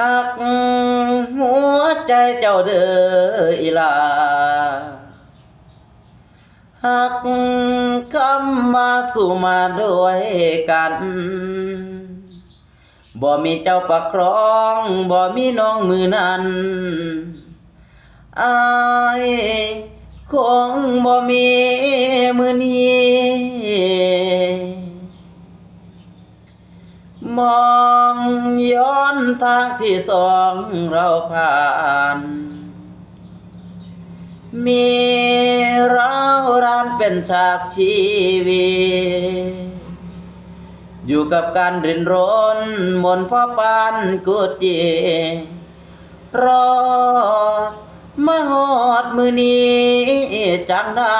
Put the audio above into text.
หักหัวใจเจ้าเด้ออีลาหักคำมาสู่มาด้วยกันบ่มีเจ้าประครองบ่มีน้องมือนั้นอายคงบ่มีมือนี้ มองย้อนทางที่สองเราผ่าน มีเรารานเป็นฉากชีวิตอยู่กับการรินรนมนพ่อปานกุดจีรอมาหอดมือนี้จังได้